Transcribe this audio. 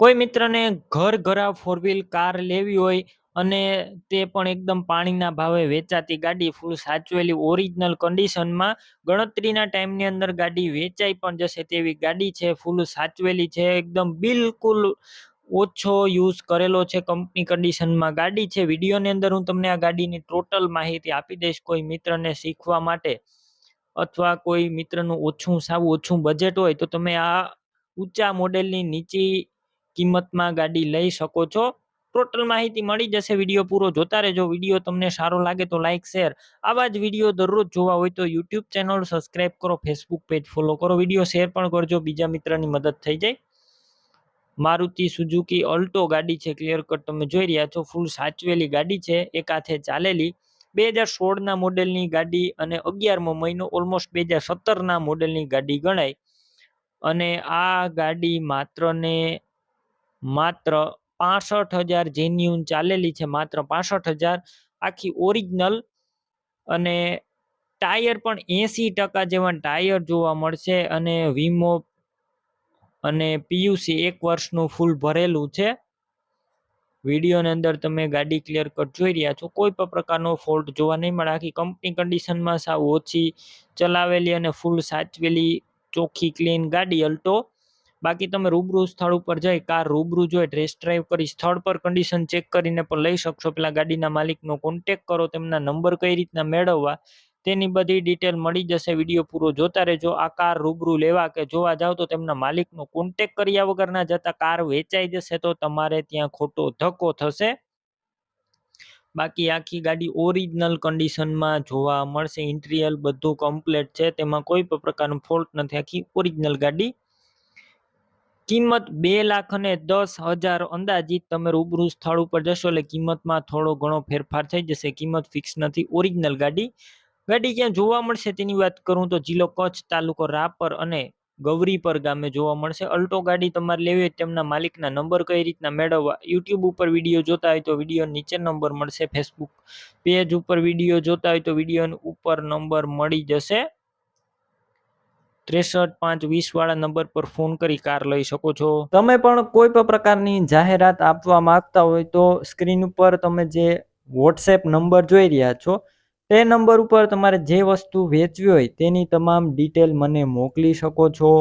કોઈ મિત્રને ઘર ઘરા ફોર વ્હીલ કાર લેવી હોય અને તે પણ એકદમ પાણીના ભાવે વેચાતી ગાડી ફૂલ સાચવેલી ઓરિજિનલ કન્ડિશનમાં ગણતરીના ટાઈમની અંદર ગાડી વેચાઈ પણ જશે તેવી ગાડી છે ફૂલ સાચવેલી છે, એકદમ બિલકુલ ઓછો યુઝ કરેલો છે કંપની કન્ડિશનમાં ગાડી છે. વિડીયોની અંદર હું તમને આ ગાડીની ટોટલ માહિતી આપી દઈશ કોઈ મિત્રને શીખવા માટે અથવા કોઈ મિત્રનું ઓછું સાવ ઓછું બજેટ હોય તો તમે આ ઊંચા મોડેલની નીચી કિંમતમાં ગાડી લઈ શકો છો. ટોટલ માહિતી મળી જશે. વીડિયો પૂરો જોતા રહેજો. વીડિયો તમને સારો લાગે તો લાઇક શેર આવા જ વીડિયો દરરોજ જોવા હોય તો યુટ્યુબ ચેનલ સબસ્ક્રાઇબ કરો. ફેસબુક પેજ ફોલો કરો. વીડિયો શેર પણ કરજો. બીજા મિત્રની મદદ થઈ જાય. મારુતિ સુઝુકી અલ્ટો ગાડી છે. ક્લિયર કટ તમે જોઈ રહ્યા છો. ફૂલ સાચવેલી ગાડી છે. એક હાથે ચાલેલી. બે હજાર સોળના મોડેલની ગાડી અને અગિયારમો મહિનો ઓલમોસ્ટ બે હજાર સત્તરના મોડેલની ગાડી ગણાય. અને આ ગાડી માત્ર ને માત્ર પાસઠ હજાર જેન્યુન ચાલેલી છે, માત્ર પાસઠ હજાર. આખી ઓરિજિનલ અને ટાયર પણ એંસી ટકા જેવા ટાયર જોવા મળશે અને વીમો અને પીયુસી એક વર્ષનું ફૂલ ભરેલું છે. વિડીયોની અંદર તમે ગાડી ક્લિયર કટ જોઈ રહ્યા છો. કોઈ પણ પ્રકારનો ફોલ્ટ જોવા નહીં મળે. આખી કંપની કન્ડિશનમાં સાવ ઓછી ચલાવેલી અને ફૂલ સાચવેલી ચોખ્ખી ક્લીન ગાડી અલ્ટો બાકી તમે રૂબરૂ સ્થળ ઉપર જઈ કાર રૂબરૂ જોઈ ટેસ્ટ ડ્રાઈવ કરી, સ્થળ પર કન્ડિશન ચેક કરીને પણ લઈ શકશો. પેલા ગાડીના માલિકનો કોન્ટેક કરો, તેમના નંબર કઈ રીતના મેળવવા, તેની બધી ડિટેલ મળી જશે. વીડિયો પૂરો જોતા રહેજો. આ કાર રૂબરૂ લેવા કે જોવા જાવ તો તેમના માલિકનો કોન્ટેક કર્યા વગર ના જતા કાર વેચાઈ જશે તો તમારે ત્યાં ખોટો ધક્કો થશે. બાકી આખી ગાડી ઓરિજિનલ કન્ડિશનમાં જોવા મળશે. ઇન્ટિરિયર બધું કમ્પ્લીટ છે. તેમાં કોઈ પણ પ્રકારનો ફોલ્ટ નથી. આખી ઓરિજિનલ ગાડી કિંમત બે લાખ અને દસ હજાર અંદાજિત તમે રૂબરૂ સ્થળ ઉપર જશો એટલે કિંમતમાં થોડો ઘણો ફેરફાર થઈ જશે. કિંમત ફિક્સ નથી. ઓરિજિનલ ગાડી. ગાડી ક્યાં જોવા મળશે તેની વાત કરું તો જિલ્લો કચ્છ, તાલુકો રાપર અને ગૌરીપર ગામે જોવા મળશે. અલ્ટો ગાડી તમારે લેવી હોય તેમના માલિકના નંબર કઈ રીતના મેળવવા યુટ્યુબ ઉપર વીડિયો જોતા હોય તો વીડિયો નીચે નંબર મળશે. ફેસબુક પેજ ઉપર વીડિયો જોતા હોય તો વીડિયો ઉપર નંબર મળી જશે. ત્રેસઠ પાંચ વીસ વાળા નંબર પર ફોન કરી કાર લઈ શકો છો. તમે પણ કોઈ પણ પ્રકારની જાહેરાત આપવા માંગતા હોય તો સ્ક્રીન ઉપર તમે જે વોટ્સએપ નંબર જોઈ રહ્યા છો, તે નંબર ઉપર તમારે જે વસ્તુ વેચવી હોય તેની તમામ ડિટેલ મને મોકલી શકો છો.